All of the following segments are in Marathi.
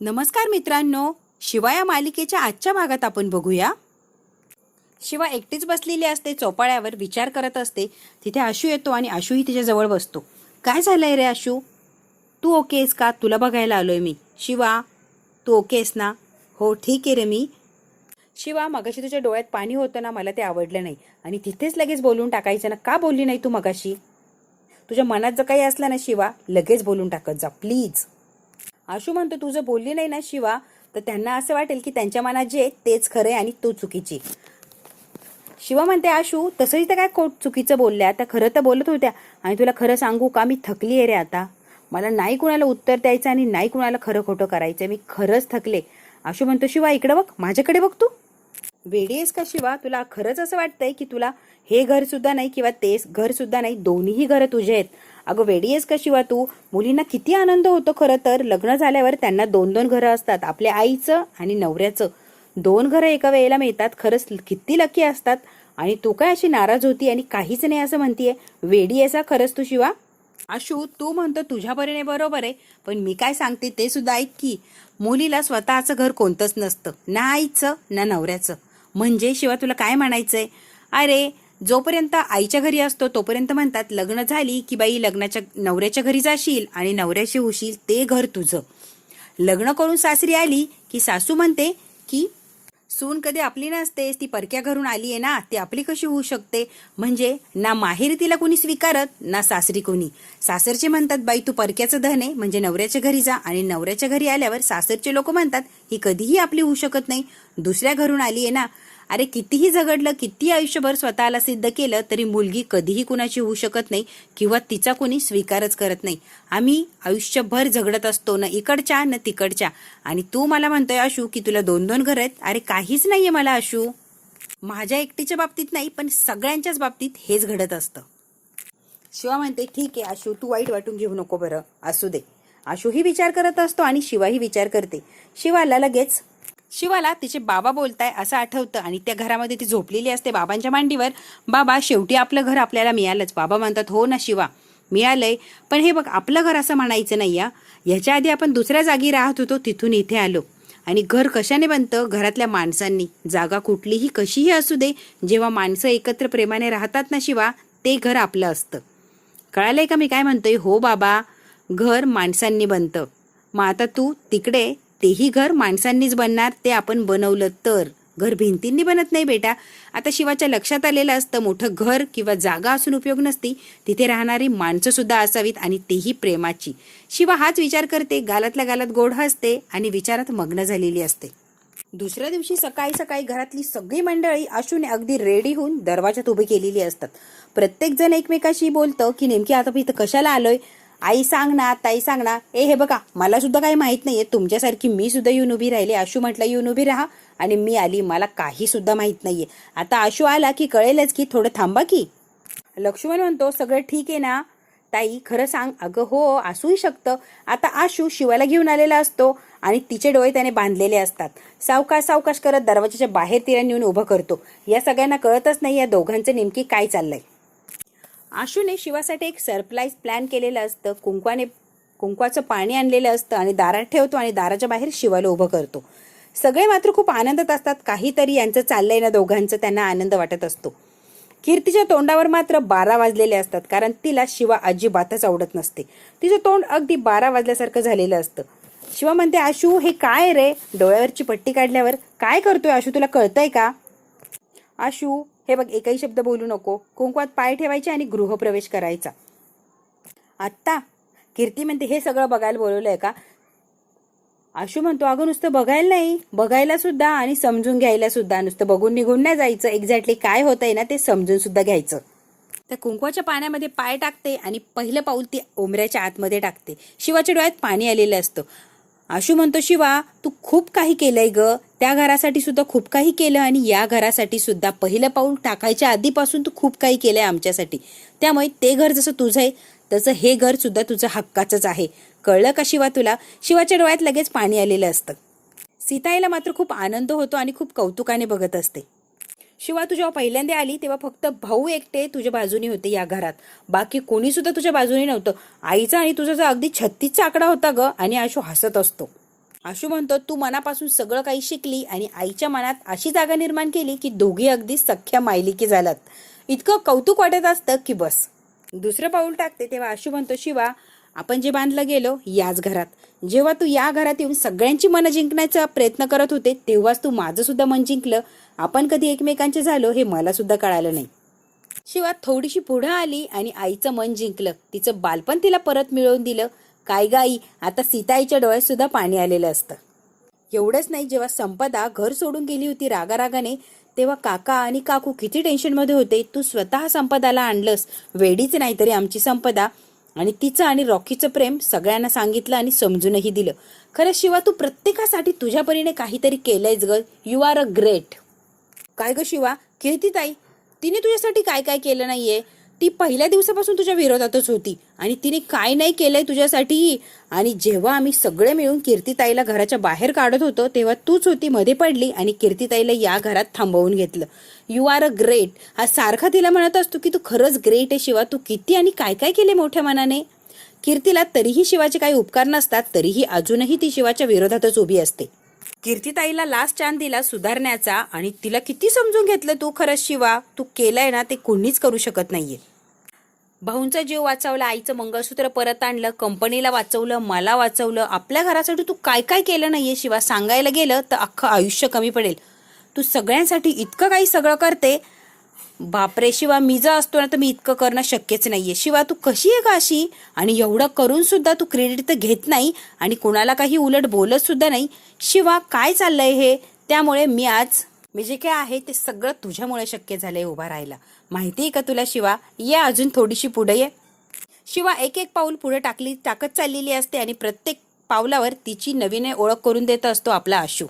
नमस्कार मित्रांनो. शिवा या मालिकेच्या आजच्या भागात आपण बघूया. शिवा एकटीच बसलेली असते चोपाळ्यावर विचार करत असते. तिथे आशू येतो आणि आशूही तिच्याजवळ बसतो. काय झालंय रे आशू? तू ओके आहेस का? तुला बघायला आलोय मी. शिवा तू ओके आहेस ना? हो ठीक आहे रे मी. शिवा मगाशी तुझ्या डोळ्यात पाणी होतं ना मला ते आवडलं नाही. आणि तिथेच लगेच बोलून टाकायचं ना का बोलली नाही तू मगाशी? तुझ्या मनात जर काही असलं ना शिवा लगेच बोलून टाकत जा प्लीज. आशू म्हणतो तुझं बोलली नाही ना शिवा तर त्यांना असं वाटेल की त्यांच्या मनात जे तेच खरं आहे आणि तू चुकीची. शिवा म्हणते आशू तसंही तर काय कोट चुकीचं बोलल्या? त्या खरं तर बोलत होत्या. आणि तुला खरं सांगू का? मी थकली आहे रे आता. मला नाही कुणाला उत्तर द्यायचं आणि नाही कुणाला खरं खोटं करायचं. मी खरंच थकले. आशू म्हणतो शिवा इकडे बघ. माझ्याकडे बघ तू. वेडी आहेस का शिवा? तुला खरंच असं वाटतंय की तुला हे घर सुद्धा नाही किंवा ते घर सुद्धा नाही? दोन्हीही घरं तुझे आहेत. अगं वेडी आहेस का शिवा तू? मुलींना किती आनंद होतो खरं तर. लग्न झाल्यावर त्यांना दोन दोन घरं असतात. आपल्या आईचं आणि नवऱ्याचं. दोन घरं एका वेळेला मिळतात. खरंच किती लकी असतात. आणि तू काय अशी नाराज होती आणि काहीच नाही असं म्हणतीये? वेडी आहेस हा खरंच तू शिवा. आशू तू म्हणतो तुझ्या परीने बरोबर आहे. पण मी काय सांगते ते सुद्धा ऐक की मुलीला स्वतःचं घर कोणतंच नसतं. ना आईचं ना नवऱ्याचं. म्हणजे शिवा तुला काय म्हणायचंय? अरे जोपर्यंत आईच्या घरी असतो तोपर्यंत म्हणतात लग्न झाली की बाई लग्नाच्या नवऱ्याच्या घरी जाशील आणि नवऱ्याशी होशील ते घर तुझं. लग्न करून सासरी आली की सासू म्हणते की सून कधी आपली नसतेस ती परक्या घरून आली आहे ना ती आपली कशी होऊ शकते? म्हणजे ना माहेरी तिला कोणी स्वीकारत ना सासरी कोणी. सासरचे म्हणतात बाई तू परक्याचं धन आहे म्हणजे नवऱ्याच्या घरी जा आणि नवऱ्याच्या घरी आल्यावर सासरचे लोक म्हणतात ही कधीही आपली होऊ शकत नाही. दुसऱ्या घरून आली आहे ना अरे कितीही झगडलं किती आयुष्यभर स्वतःला सिद्ध केलं तरी मुलगी कधीही कुणाची होऊ शकत नाही किंवा तिचा कोणी स्वीकारच करत नाही. आम्ही आयुष्यभर झगडत असतो ना इकडच्या ना तिकडच्या. आणि तू मला म्हणतोय अशू की तुला दोन दोन घर आहेत. अरे काहीच नाहीये मला अशू माझ्या एकटीच्या बाबतीत नाही पण सगळ्यांच्याच बाबतीत हेच घडत असतं. शिवा म्हणते ठीक आहे आशू तू वाईट वाटून घेऊ नको बरं. असू दे. आशूही विचार करत असतो आणि शिवाही विचार करते. शिवाला लगेच शिवाला तिचे बाबा बोलताय असं आठवतं आणि त्या घरामध्ये ती झोपलेली असते बाबांच्या मांडीवर. बाबा शेवटी आपलं घर आपल्याला मिळालंच. बाबा म्हणतात हो ना शिवा मिळालंय. पण हे बघ आपलं घर असं म्हणायचं नाही या ह्याच्या आधी आपण दुसऱ्या जागी राहत होतो तिथून इथे आलो. आणि घर कशाने बनतं? घरातल्या माणसांनी. जागा कुठलीही कशीही असू दे. जेव्हा माणसं एकत्र प्रेमाने राहतात ना शिवा ते घर आपलं असतं. कळालंय का मी काय म्हणतोय? हो बाबा घर माणसांनी बनतं. मग आता तू तिकडे तेही घर माणसांनीच बनणार ते आपण बनवलं तर. घर भिंतींनी बनत नाही बेटा. आता शिवाच्या लक्षात आलेलं असतं मोठं घर किंवा जागा असून उपयोग नसती तिथे राहणारी माणसं सुद्धा असावीत आणि तेही प्रेमाची. शिवा हाच विचार करते गालातल्या गालात गोड हसते आणि विचारात मग्न झालेली असते. दुसऱ्या दिवशी सकाळी सकाळी घरातली सगळी मंडळी अशूने अगदी रेडी होऊन दरवाजात उभी केलेली असतात. प्रत्येक जण एकमेकाशी बोलतं की नेमकी आता इथं कशाला आलोय? आई सांग ना ताई सांग ना. ए हे बघा मला सुद्धा काही माहीत नाहीये. तुमच्यासारखी मी सुद्धा येऊन उभी राहिली. आशू म्हटलं येऊन उभी राहा. आणि मी आली. मला काही सुद्धा माहीत नाहीये. आता आशू आला की कळेलच की थोडं थांबा की. लक्ष्मण म्हणतो सगळं ठीक आहे ना? ताई खरं सांग. अगं हो असूही शकतं. आता आशू शिवाला घेऊन आलेला असतो आणि तिचे डोळे त्याने बांधलेले असतात. सावकाश सावकाश करत दरवाजाच्या बाहेर तिला नेऊन उभं करतो. या सगळ्यांना कळतच नाही या दोघांचं नेमकी काय चाललंय. आशूने शिवासाठी एक सरप्राईज प्लॅन केलेलं असतं. कुंकवाने कुंकवाचं पाणी आणलेलं असतं आणि दारात ठेवतो आणि दाराच्या बाहेर शिवाला उभं करतो. सगळे मात्र खूप आनंदात असतात. काहीतरी यांचं चाललंय ना दोघांचं त्यांना आनंद वाटत असतो. कीर्तीच्या तोंडावर मात्र बारा वाजलेले असतात कारण तिला शिवा अजिबातच आवडत नसते. तिचं तोंड अगदी बारा वाजल्यासारखं झालेलं असतं. शिवा म्हणते आशू हे काय रे? डोळ्यावरची पट्टी काढल्यावर काय करतोय आशू? तुला कळतंय का? आशू हे बघ एकही शब्द बोलू नको. कुंकवात पाय ठेवायचे आणि गृहप्रवेश करायचा. आत्ता कीर्ती म्हणते हे सगळं बघायला बोलवलंय का? आशू म्हणतो अगं नुसतं बघायला नाही. बघायला सुद्धा आणि समजून घ्यायला सुद्धा. नुसतं बघून निघून नाही जायचं. एक्झॅक्टली काय होतंय ना ते समजून सुद्धा घ्यायचं. त्या कुंकवाच्या पाण्यामध्ये पाय टाकते आणि पहिलं पाऊल ती ओमऱ्याच्या आतमध्ये टाकते. शिवाच्या डोळ्यात पाणी आलेलं असतं. आशू म्हणतो शिवा तू खूप काही केलंय ग. त्या घरासाठी सुद्धा खूप काही केलं आणि या घरासाठी सुद्धा पहिलं पाऊल टाकायच्या आधीपासून तू खूप काही केलंय आमच्यासाठी. त्यामुळे ते घर जसं तुझं आहे तसं हे घर सुद्धा तुझं हक्काचंच आहे. कळलं का शिवा तुला? शिवाच्या डोळ्यात लगेच पाणी आलेलं असतं. सीताईला मात्र खूप आनंद होतो आणि खूप कौतुकाने बघत असते. शिवा तू जेव्हा पहिल्यांदा आली तेव्हा फक्त भाऊ एकटे तुझ्या बाजूनी होते या घरात. बाकी कोणीसुद्धा तुझ्या बाजूनी नव्हतं. आईचा आणि तुझा जो अगदी छत्तीसचा आकडा होता ग आणि आशू हसत असतो. आशू म्हणतो तू मनापासून सगळं काही शिकली आणि आईच्या मनात अशी जागा निर्माण केली की दोघी अगदी सख्या मायलिकी झाल्यात इतकं कौतुक वाटत असतं की बस. दुसरं पाऊल टाकते तेव्हा आशू म्हणतो शिवा आपण जे बांधलं गेलो याच घरात. जेव्हा तू या घरात येऊन सगळ्यांची मनं जिंकण्याचा प्रयत्न करत होते तेव्हाच तू माझं सुद्धा मन जिंकलं. आपण कधी एकमेकांचे झालो हे मला सुद्धा कळालं नाही. शिवा थोडीशी पुढं आली आणि आईचं मन जिंकलं. तिचं बालपण तिला परत मिळवून दिलं. काय गाई? आता सीताईच्या डोळ्यात सुद्धा पाणी आलेलं असतं. एवढंच नाही जेव्हा संपदा घर सोडून गेली होती रागारागाने तेव्हा काका आणि काकू किती टेन्शनमध्ये होते? तू स्वतः संपदाला आणलंस. वेडीच नाही तरी आमची संपदा. आणि तिचं आणि रॉकीचं प्रेम सगळ्यांना सांगितलं आणि समजूनही दिलं. खरं शिवा तू प्रत्येकासाठी तुझ्या परीने काहीतरी केलंयच ग. यू आर अ ग्रेट काय ग शिवा? कीर्तीताई तिने तुझ्यासाठी काय काय केलं नाहीये? ती पहिल्या दिवसापासून तुझ्या विरोधातच होती. आणि तिने काय नाही केलंय तुझ्यासाठी. आणि जेव्हा आम्ही सगळे मिळून कीर्तीताईला घराच्या बाहेर काढत होतो तेव्हा तूच होती मध्ये पडली आणि कीर्तीताईला या घरात थांबवून घेतलं. यू आर अ ग्रेट हा सारखा तिला म्हणत असतो की तू खरंच ग्रेट आहे शिवा. तू किती आणि काय काय केले मोठ्या मनाने? कीर्तीला तरीही शिवाचे काही उपकार नसतात तरीही अजूनही ती शिवाच्या विरोधातच उभी असते. कीर्तीताईला लास्ट चान्स दिला सुधारण्याचा आणि तिला किती समजून घेतलं तू खरंच शिवा? तू केलंय ना ते कोणीच करू शकत नाहीये. भाऊंचा जीव वाचवला आईचं मंगळसूत्र परत आणलं कंपनीला वाचवलं मला वाचवलं आपल्या घरासाठी तू काय काय केलं नाहीये शिवा? सांगायला गेलं तर अख्खं आयुष्य कमी पडेल. तू सगळ्यांसाठी इतकं काही सगळं करते बापरे शिवा मी जर असतो ना तर मी इतकं करणं शक्यच नाहीये. शिवा तू कशी आहे का अशी आणि एवढं करून सुद्धा तू क्रेडिट तर घेत नाही आणि कोणाला काही उलट बोलत सुद्धा नाही. शिवा काय चाललंय हे? त्यामुळे मी आज मी जे काय आहे ते सगळं तुझ्यामुळे शक्य झालंय उभा राहायला. माहिती आहे का तुला शिवा? ये अजून थोडीशी पुढे ये. शिवा एक एक पाऊल पुढे टाकली टाकत चाललेली असते आणि प्रत्येक पावलावर तिची नवीन ओळख करून देत असतो आपला आशू.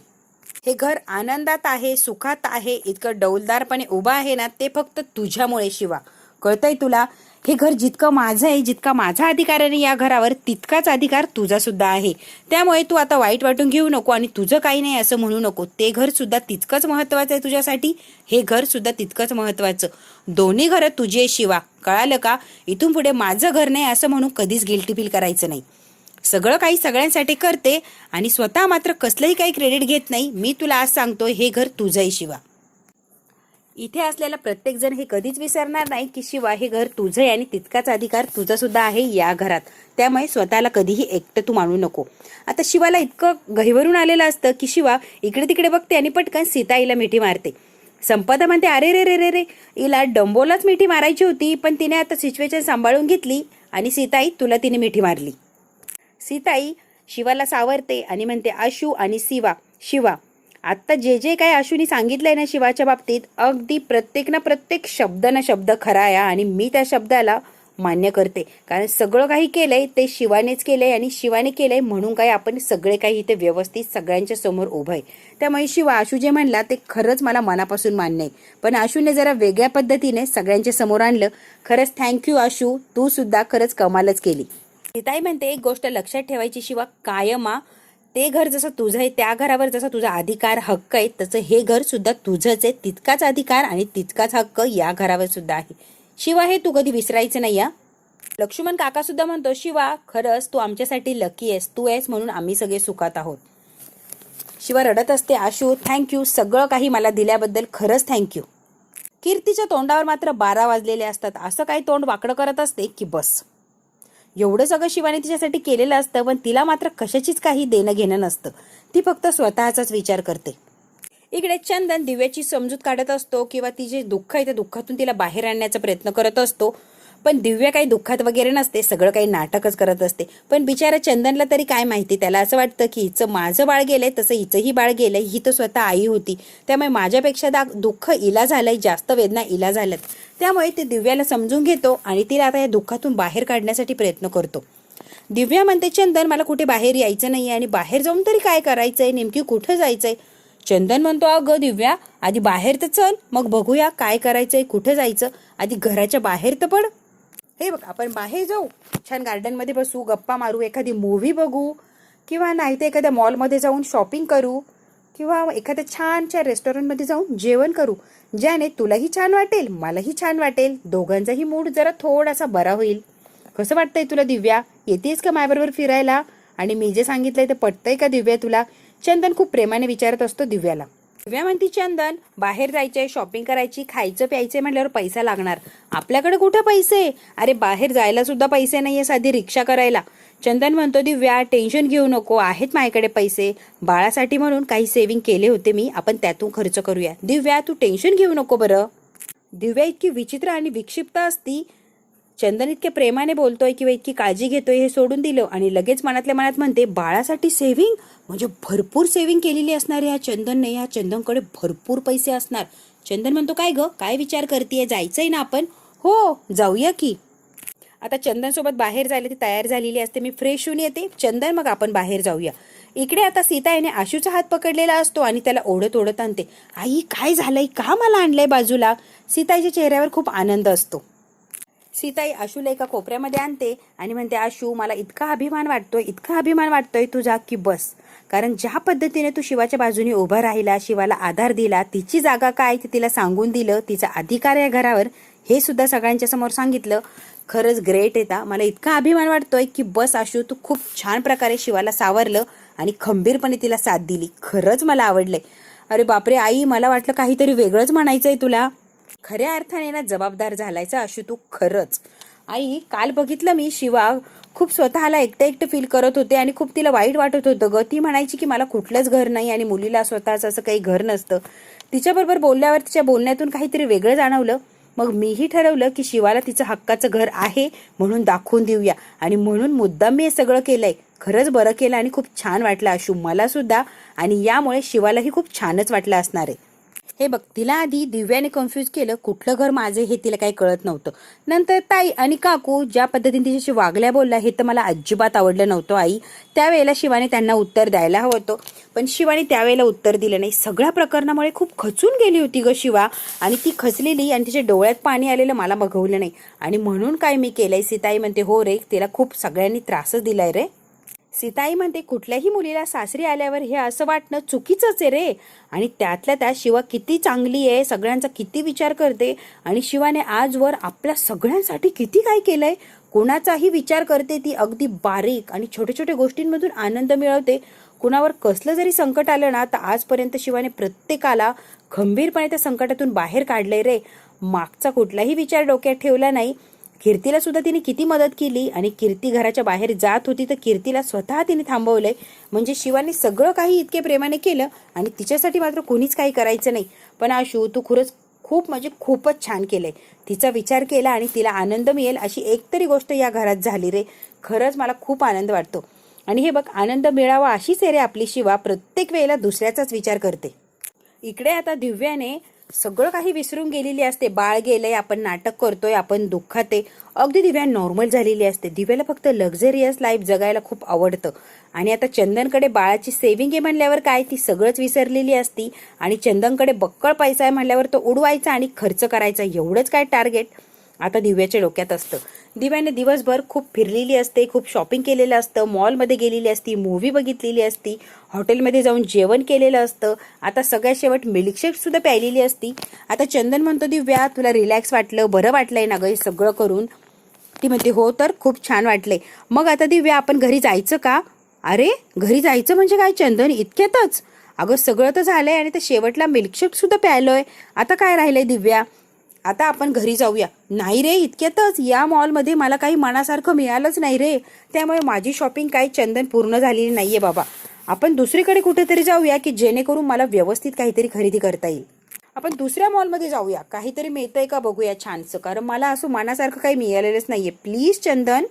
हे घर आनंदात आहे सुखात आहे इतकं डौलदारपणे उभं आहे ना ते फक्त तुझ्यामुळे शिवा. कळतंय तुला? हे घर जितकं माझं आहे जितका माझा अधिकार आहे या घरावर तितकाच अधिकार तुझा सुद्धा आहे. त्यामुळे तू आता वाईट वाटून घेऊ नको आणि तुझं काही नाही असं म्हणू नको. ते घर सुद्धा तितकंच महत्वाचं आहे तुझ्यासाठी? हे घर सुद्धा तितकंच महत्वाचं दोन्ही घरं तुझी आहे शिवा. कळालं का? इथून पुढे माझं घर नाही असं म्हणून कधीच गिल्टी फील करायचं नाही. सगळं काही सगळ्यांसाठी करते आणि स्वतः मात्र कसलंही काही क्रेडिट घेत नाही. मी तुला आज सांगतोय हे घर तुझंही शिवा. इथे असलेला प्रत्येकजण हे कधीच विसरणार नाही की शिवा हे घर तुझं आहे आणि तितकाच अधिकार तुझा सुद्धा आहे या घरात. त्यामुळे स्वतःला कधीही एकटं तू मानू नको. आता शिवाला इतकं गहिवरून आलेलं असतं की शिवा इकडे तिकडे बघते आणि पटकन सीताईला मिठी मारते. संपदा म्हणते अरे रे रे रे रे हिला डंबोलाच मिठी मारायची होती पण तिने आता सिच्युएशन सांभाळून घेतली आणि सीताई तुला तिने मिठी मारली. सीताई शिवाला सावरते आणि म्हणते आशू आणि शिवा शिवा. आत्ता जे जे काही आशूनी सांगितलंय ना शिवाच्या बाबतीत अगदी प्रत्येक ना प्रत्येक शब्द ना शब्द खरा आहे आणि मी त्या शब्दाला मान्य करते. कारण सगळं काही केलंय ते शिवानेच केलंय आणि शिवाने केलंय म्हणून काय आपण सगळे काही इथे व्यवस्थित सगळ्यांच्या समोर उभं आहे. त्यामुळे शिवा आशू जे म्हणला ते खरंच मला मनापासून मान्य आहे. पण आशूने जरा वेगळ्या पद्धतीने सगळ्यांच्या समोर आणलं. खरंच थँक्यू आशू तू सुद्धा खरंच कमालच केली. सीताई म्हणते एक गोष्ट लक्षात ठेवायची शिवा कायमा ते घर जसं तुझं आहे त्या घरावर जसा तुझा अधिकार हक्क आहे तसं हे घर सुद्धा तुझंच आहे तितकाच अधिकार आणि तितकाच हक्क या घरावर सुद्धा आहे. शिवा हे तू कधी विसरायचं नाही या लक्ष्मण काका सुद्धा म्हणतो शिवा खरंच तू आमच्यासाठी लकी आहेस तू आहेस म्हणून आम्ही सगळे सुखात आहोत. शिवा रडत असते आशू थँक्यू सगळं काही मला दिल्याबद्दल खरंच थँक्यू कीर्तीच्या तोंडावर मात्र बारा वाजलेले असतात असं काही तोंड वाकडं करत असते की बस. एवढं सगळं शिवाने तिच्यासाठी केलेलं असतं पण तिला मात्र कशाचीच काही देणं घेणं नसतं. ती फक्त स्वतःचाच विचार करते. इकडे चंदन दिव्याची समजूत काढत असतो किंवा ती जे दुःख आहे त्या दुःखातून तिला बाहेर आणण्याचा प्रयत्न करत असतो. पण दिव्या काही दुःखात वगैरे नसते सगळं काही नाटकच करत असते. पण बिचारा चंदनला तरी काय माहिती? त्याला असं वाटतं की हिचं माझं बाळ गेलंय तसं हिचंही बाळ गेलंय ही तर स्वतः आई होती. त्यामुळे माझ्यापेक्षा दा दुःख इला झालंय जास्त वेदना इला झाल्यात. त्यामुळे ते दिव्याला समजून घेतो आणि तिला आता या दुःखातून बाहेर काढण्यासाठी प्रयत्न करतो. दिव्या म्हणते चंदन मला कुठे बाहेर यायचं नाही आणि बाहेर जाऊन तरी काय करायचंय? नेमकी कुठं जायचंय? चंदन म्हणतो अगं दिव्या आधी बाहेर तर चल मग बघूया काय करायचंय कुठं जायचं? आधी घराच्या बाहेर तर पड हे बघ आपण बाहेर जाऊ. छान गार्डनमध्ये बसू गप्पा मारू एखादी मूव्ही बघू किंवा नाही तर एखाद्या मॉलमध्ये जाऊन शॉपिंग करू किंवा एखाद्या छानच्या रेस्टॉरंटमध्ये जाऊन जेवण करू. ज्याने तुलाही छान वाटेल मलाही छान वाटेल. दोघांचाही मूड जरा थोडासा बरा होईल. कसं वाटतंय तुला दिव्या? येतेस का माझ्याबरोबर फिरायला? आणि मी जे सांगितलंय ते पटतंय का दिव्या तुला? चंदन खूप प्रेमाने विचारत असतो दिव्याला. दिव्या म्हणती चंदन बाहेर जायचंय शॉपिंग करायची खायचं प्यायचं म्हटल्यावर पैसा लागणार. आपल्याकडे कुठं पैसे? अरे बाहेर जायला सुद्धा पैसे नाहीये साधी रिक्षा करायला. चंदन म्हणतो दिव्या टेन्शन घेऊ नको आहेत माझ्याकडे पैसे. बाळासाठी म्हणून काही सेव्हिंग केले होते मी आपण त्यातून खर्च करूया. दिव्या तू टेन्शन घेऊ नको बरं. दिव्या इतकी विचित्र आणि विक्षिप्त असती चंदन इतके प्रेमाने बोलतोय किंवा इतकी काळजी घेतोय हे सोडून दिलं. आणि लगेच मनातल्या मनात म्हणते बाळासाठी सेव्हिंग म्हणजे भरपूर सेव्हिंग केलेली असणार या चंदनने. या चंदनकडे भरपूर पैसे असणार. चंदन म्हणतो काय ग? काय विचार करतेय? जायचंय ना आपण? हो जाऊया की. आता चंदनसोबत बाहेर जायला ती तयार झालेली असते. मी फ्रेश होऊन येते. चंदन मग आपण बाहेर जाऊया. इकडे आता सीता याने आशूचा हात पकडलेला असतो आणि त्याला ओढत ओढत आणते. आई काय झालंय? का मला आणलंय बाजूला. सीताईच्या चेहऱ्यावर खूप आनंद असतो. सीताई आशूला एका कोपऱ्यामध्ये आणते आणि म्हणते आशू मला इतका अभिमान वाटतोय इतका अभिमान वाटतोय तुझा की बस. कारण ज्या पद्धतीने तू शिवाच्या बाजूने उभा राहिला शिवाला आधार दिला तिची जागा काय ते तिला सांगून दिलं तिचा अधिकार या घरावर हे सुद्धा सगळ्यांच्या समोर सांगितलं. खरंच ग्रेट येता मला इतका अभिमान वाटतोय की बस आशू तू खूप छान प्रकारे शिवाला सावरलं आणि खंबीरपणे तिला साथ दिली. खरंच मला आवडलंय. अरे बापरे आई मला वाटलं काहीतरी वेगळंच म्हणायचंय तुला. खऱ्या अर्थाने ना जबाबदार झालायचा अशी तू खरंच. आई काल बघितलं मी शिवा खूप स्वतःला एकटं एकटं फील करत होते आणि खूप तिला वाईट वाटत होतं ग. ती म्हणायची की मला कुठलंच घर नाही आणि मुलीला स्वतःच असं काही घर नसतं. तिच्याबरोबर बोलल्यावर तिच्या बोलण्यातून काहीतरी वेगळं जाणवलं. मग मीही ठरवलं की शिवाला तिचं हक्काचं घर आहे म्हणून दाखवून देऊया. आणि म्हणून मुद्दाम मी हे सगळं केलंय. खरंच बरं केलं आणि खूप छान वाटलं अशू मला सुद्धा आणि यामुळे शिवालाही खूप छानच वाटलं असणार आहे. हे बघ तिला आधी दिव्याने कन्फ्यूज केलं कुठलं घर माझे हे तिला काही कळत नव्हतं. नंतर ताई आणि काकू ज्या पद्धतीने तिच्याशी वागल्या बोलल्या हे तर मला अजिबात आवडलं नव्हतं आई. त्यावेळेला शिवाने त्यांना उत्तर द्यायला हवं होतं. पण शिवाने त्यावेळेला उत्तर दिलं नाही. सगळ्या प्रकरणामुळे खूप खचून गेली होती ग शिवा. आणि ती खचलेली आणि तिच्या डोळ्यात पाणी आलेलं मला बघवलं नाही. आणि म्हणून काय मी केलंय सीताई म्हणते हो रे तिला खूप सगळ्यांनी त्रासच दिलाय रे. सीताई म्हणते कुठल्याही मुलीला सासरी आल्यावर हे असं वाटणं चुकीचंच आहे रे. आणि त्यातल्या त्यात शिवा किती चांगली आहे सगळ्यांचा किती विचार करते आणि शिवाने आजवर आपल्या सगळ्यांसाठी किती काय केलंय? कोणाचाही विचार करते ती अगदी बारीक आणि छोट्या छोट्या गोष्टींमधून आनंद मिळवते. कुणावर कसलं जरी संकट आलं ना तर आजपर्यंत शिवाने प्रत्येकाला खंबीरपणे त्या संकटातून बाहेर काढलंय रे. मागचा कुठलाही विचार डोक्यात ठेवला नाही कीर्तीला सुद्धा तिने किती मदत केली आणि कीर्ती घराच्या बाहेर जात होती तर कीर्तीला स्वतः तिने थांबवलंय. म्हणजे शिवाने सगळं काही इतके प्रेमाने केलं आणि तिच्यासाठी मात्र कोणीच काही करायचं नाही. पण आशू तू खरंच खूप म्हणजे खूपच छान केलंय. तिचा विचार केला आणि तिला आनंद मिळेल अशी एकतरी गोष्ट या घरात झाली रे. खरंच मला खूप आनंद वाटतो. आणि हे बघ आनंद मिळावा अशीच आहे रे आपली शिवा. प्रत्येक वेळेला दुसऱ्याचाच विचार करते. इकडे आता दिव्याने सगळं काही विसरून गेलेली असते. बाळ गेलंय आपण नाटक करतोय आपण दुःखात आहे. अगदी दिव्या नॉर्मल झालेली असते. दिव्याला फक्त लक्झरियस लाईफ जगायला खूप आवडतं. आणि आता चंदनकडे बाळाची सेव्हिंग आहे म्हणल्यावर काय? ती सगळंच विसरलेली असती. आणि चंदनकडे बक्कळ पैसा आहे म्हणल्यावर तो उडवायचा आणि खर्च करायचा. एवढंच काय टार्गेट आता दिव्याच्या डोक्यात असतं. दिव्याने दिवसभर खूप फिरलेली असते खूप शॉपिंग केलेलं असतं मॉलमध्ये गेलेली असती मूव्ही बघितलेली असती हॉटेलमध्ये जाऊन जेवण केलेलं असतं. आता सगळ्यात शेवट मिल्कशेकसुद्धा प्यायलेली असती. आता चंदन म्हणतो दिव्या तुला रिलॅक्स वाटलं? बरं वाटलंय ना गं हे सगळं करून? ती म्हणते हो तर खूप छान वाटले मग आता दिव्या आपण घरी जायचं का? अरे घरी जायचं म्हणजे काय चंदन? इतक्यातच? अगं सगळं तर झालंय आणि ते शेवटला मिल्कशेकसुद्धा प्यायलोय. आता काय राहिलंय दिव्या? आता आपण घरी जाऊया. नाही रे इतक्यातच. या मॉलमध्ये मला काही मनासारखं मिळालंच नाही रे. त्यामुळे माझी शॉपिंग काही चंदन पूर्ण झालेली आहे बाबा. आपण दुसरीकडे कुठेतरी जाऊया की जेणेकरून मला व्यवस्थित काहीतरी खरेदी करता येईल. आपण दुसऱ्या मॉलमध्ये जाऊया. काहीतरी मिळतंय का बघूया छानसं. कारण मला असं मनासारखं काही मिळालेलंच नाहीये. प्लीज चंदन.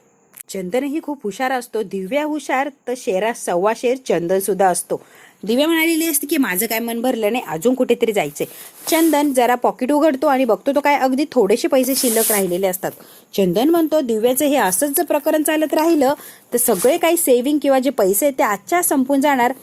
चंदनही खूप हुशार असतो. दिव्या हुशार तर शेरा सव्वा शेर चंदन सुद्धा असतो. दिव्या म्हणालेली असते की माझं काय मन भरलं नाही अजून कुठेतरी जायचंय. चंदन जरा पॉकेट उघडतो आणि बघतो तो काय अगदी थोडेसे पैसे शिल्लक राहिलेले असतात. चंदन म्हणतो दिव्याचं हे असंच जर प्रकरण चालत राहिलं तर सगळे काही सेव्हिंग किंवा जे पैसे आहेत ते आजच्या संपून जाणार.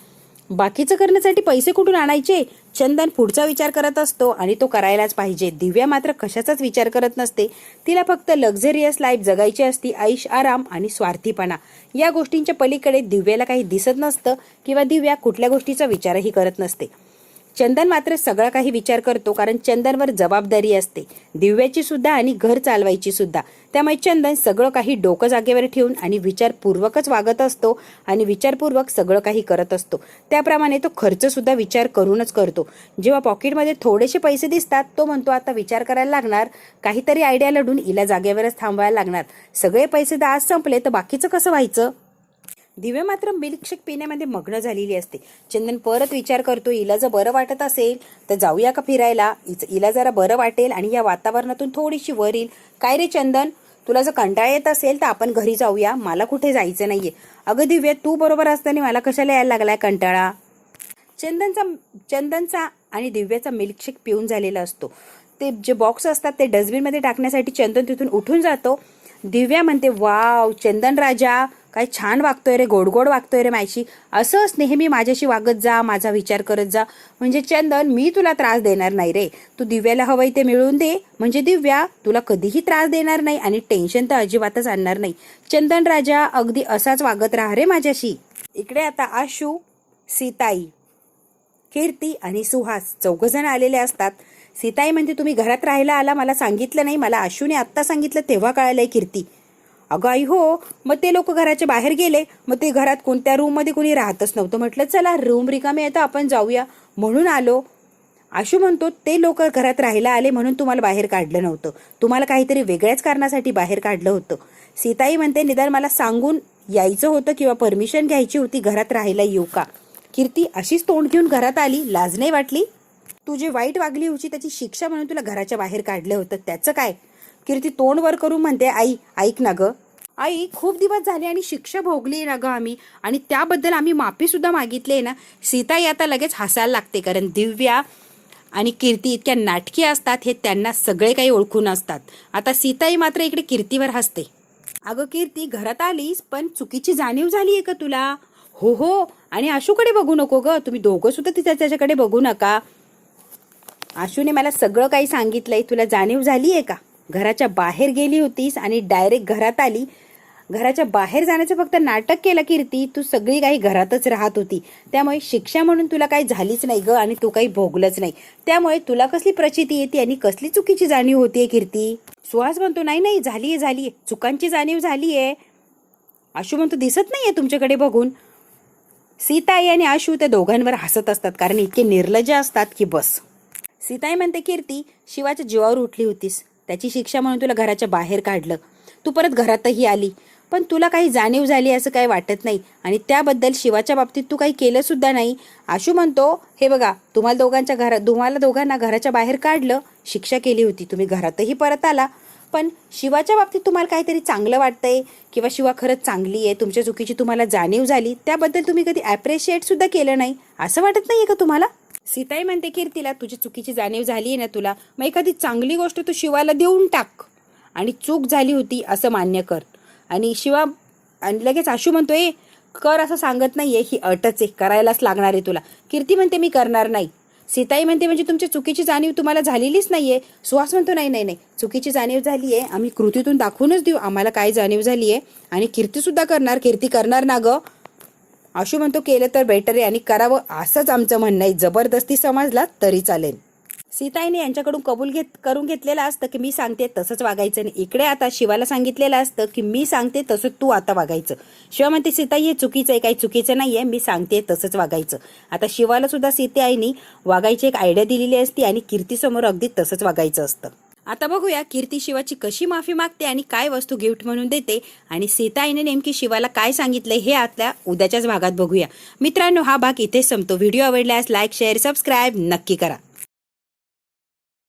बाकीचं करण्यासाठी पैसे कुठून आणायचे? चंदन पुढचा विचार करत असतो आणि तो करायलाच पाहिजे. दिव्या मात्र कशाचाच विचार करत नसते. तिला फक्त लक्झरियस लाईफ जगायची असती ऐश आराम आणि स्वार्थीपणा. या गोष्टींच्या पलीकडे दिव्याला काही दिसत नसतं किंवा दिव्या कुठल्या गोष्टीचा विचारही करत नसते. चंदन मात्र सगळा काही विचार करतो कारण चंदनवर जबाबदारी असते. दिव्याची सुद्धा आणि घर चालवायची सुद्धा. त्यामुळे चंदन सगळं काही डोकं जागेवर ठेवून आणि विचारपूर्वकच वागत असतो आणि विचारपूर्वक सगळं काही करत असतो. त्याप्रमाणे तो खर्च सुद्धा विचार करूनच करतो. जेव्हा पॉकेटमध्ये थोडेसे पैसे दिसतात तो म्हणतो आता विचार करायला लागणार. काहीतरी आयडिया लढून इला जागेवरच थांबवायला लागणार. सगळे पैसे तर आज संपले तर बाकीचं कसं व्हायचं? दिव्या मात्र मिल्कशेक पिण्यामध्ये मग्न झालेली असते. चंदन परत विचार करतो हिला जर बरं वाटत असेल तर जाऊया का फिरायला? हिच- हिला जरा बरं वाटेल आणि या वातावरणातून थोडीशी वर येईल काय रे चंदन? तुला जर कंटाळा येत असेल तर आपण घरी जाऊया. मला कुठे जायचं नाहीये. अगं दिव्या तू बरोबर असताना मला कशाला यायला लागलाय कंटाळा? चंदनचा चंदनचा आणि दिव्याचा मिल्कशेक पिऊन झालेला असतो. ते जे बॉक्स असतात ते डस्टबिनमध्ये टाकण्यासाठी चंदन तिथून उठून जातो. दिव्या म्हणते वाव चंदन राजा काय छान वागतोय रे गोड गोड वागतोय रे मायशी असंच नेहमी माझ्याशी वागत जा माझा विचार करत जा. म्हणजे चंदन मी तुला त्रास देणार नाही रे. तू दिव्याला हवंय ते मिळवून दे. म्हणजे दिव्या तुला कधीही त्रास देणार नाही आणि टेन्शन तर अजिबातच आणणार नाही. चंदन राजा अगदी असाच वागत राहा रे माझ्याशी. इकडे आता आशू सीताई कीर्ती आणि सुहास चौघजण आलेले असतात. सीताई म्हणते तुम्ही घरात राहायला आला मला सांगितलं नाही. मला आशूने आत्ता सांगितलं तेव्हा कळालंय कीर्ती. अगं आई हो मग ते लोक घराच्या बाहेर गेले. मग ते घरात कोणत्या रूममध्ये कोणी राहतच नव्हतं. म्हटलं चला रूम रिकामे आहे तर आपण जाऊया. म्हणून आलो. आशू म्हणतो ते लोक घरात राहायला आले म्हणून तुम्हाला बाहेर काढलं नव्हतं. तुम्हाला काहीतरी वेगळ्याच कारणासाठी बाहेर काढलं होतं. सीताई म्हणते निदान मला सांगून यायचं होतं किंवा परमिशन घ्यायची होती घरात राहायला येऊ का? कीर्ती अशीच तोंड घेऊन घरात आली. लाज नाही वाटली? तू जे वाईट वागली होती त्याची शिक्षा म्हणून तुला घराच्या बाहेर काढलं होतं. त्याचं काय? कीर्ती तोंड वर करू म्हणते आई ऐक ना ग. आई खूप दिवस झाले आणि शिक्षा भोगली ना ग आम्ही. आणि त्याबद्दल आम्ही माफी सुद्धा मागितली ना. सीताई आता लगेच हसायला लागते कारण दिव्या आणि कीर्ती इतक्या नाटकी असतात हे त्यांना सगळे काही ओळखून असतात. आता सीताई मात्र इकडे कीर्तीवर हसते. अगं कीर्ती घरात आलीस पण चुकीची जाणीव झाली आहे का तुला? हो हो आणि आशूकडे बघू नको ग. तुम्ही दोघं सुद्धा तिच्या त्याच्याकडे बघू नका. आशूने मला सगळं काही सांगितलंय. तुला जाणीव झाली आहे का? घराच्या बाहेर गेली होतीस आणि डायरेक्ट घरात आली. घराच्या बाहेर जाण्याचं फक्त नाटक केलं कीर्ती तू सगळी काही घरातच राहत होती. त्यामुळे शिक्षा म्हणून तुला काही झालीच नाही ग आणि तू काही भोगलंच नाही. त्यामुळे तुला कसली प्रचिती येते आणि कसली चुकीची जाणीव होतीये कीर्ती? सुहास म्हणतो नाही नाही झालीये झालीये. चुकांची जाणीव झालीये. आशू म्हणतो दिसत नाहीये तुमच्याकडे बघून. सीताई आणि आशू त्या दोघांवर हसत असतात कारण इतके निर्लज्ज असतात की बस. सीताई म्हणते कीर्ती शिवाच्या जीवावर उठली होतीस. त्याची शिक्षा म्हणून तुला घराच्या बाहेर काढलं. तू परत घरातही आली. पण तुला काही जाणीव झाली असं काही वाटत नाही. आणि त्याबद्दल शिवाच्या बाबतीत तू काही केलं सुद्धा नाही. आशू म्हणतो हे बघा तुम्हाला दोघांच्या घरा तुम्हाला दोघांना घराच्या बाहेर काढलं शिक्षा केली होती. तुम्ही घरातही परत आला. पण शिवाच्या बाबतीत तुम्हाला काहीतरी चांगलं वाटतंय किंवा शिवा खरंच चांगली आहे तुमच्या चुकीची तुम्हाला जाणीव झाली त्याबद्दल तुम्ही कधी ॲप्रिशिएट सुद्धा केलं नाही. असं वाटत नाही आहे का तुम्हाला? सीताई म्हणते कीर्तीला तुझी चुकीची जाणीव झाली आहे ना तुला. मग एखादी चांगली गोष्ट तू शिवाला देऊन टाक. आणि चूक झाली होती असं मान्य कर. आणि शिवा आणि लगेच आशू म्हणतोय कर असं सांगत नाहीये ही अटच आहे. करायलाच लागणार आहे तुला. कीर्ती म्हणते मी करणार नाही. सीताई म्हणते म्हणजे तुमची चुकीची जाणीव तुम्हाला झालेलीच नाहीये? सुहास म्हणतो नाही नाही नाही. चुकीची जाणीव झाली आहे आम्ही कृतीतून दाखवूनच देऊ. आम्हाला काय जाणीव झाली आहे आणि कीर्तीसुद्धा करणार. कीर्ती करणार ना गं? आशू म्हणतो केलं तर बेटर आहे आणि करावं असंच आमचं म्हणणं आहे. जबरदस्ती समजला तरी चालेल. सीताईने यांच्याकडून कबूल घेत करून घेतलेलं असतं की मी सांगते तसंच वागायचं आणि इकडे आता शिवाला सांगितलेलं असतं की मी सांगते तसं तू आता वागायचं. शिवा म्हणते सीताई हे चुकीचं आहे काही चुकीचं नाही आहे मी सांगते तसंच वागायचं. आता शिवाला सुद्धा सीताईनी वागायची एक आयडिया दिलेली असती आणि कीर्तीसमोर अगदी तसंच वागायचं असतं. आता बघूया कीर्ती शिवाची कशी माफी मागते आणि काय वस्तू गिफ्ट म्हणून देते आणि सीताईने नेमकी शिवाला काय सांगितले हे आतल्या उद्याच्याच भागात बघूया. मित्रांनो हा भाग इथेच संपतो. व्हिडिओ आवडल्यास लाईक शेअर सबस्क्राईब नक्की करा.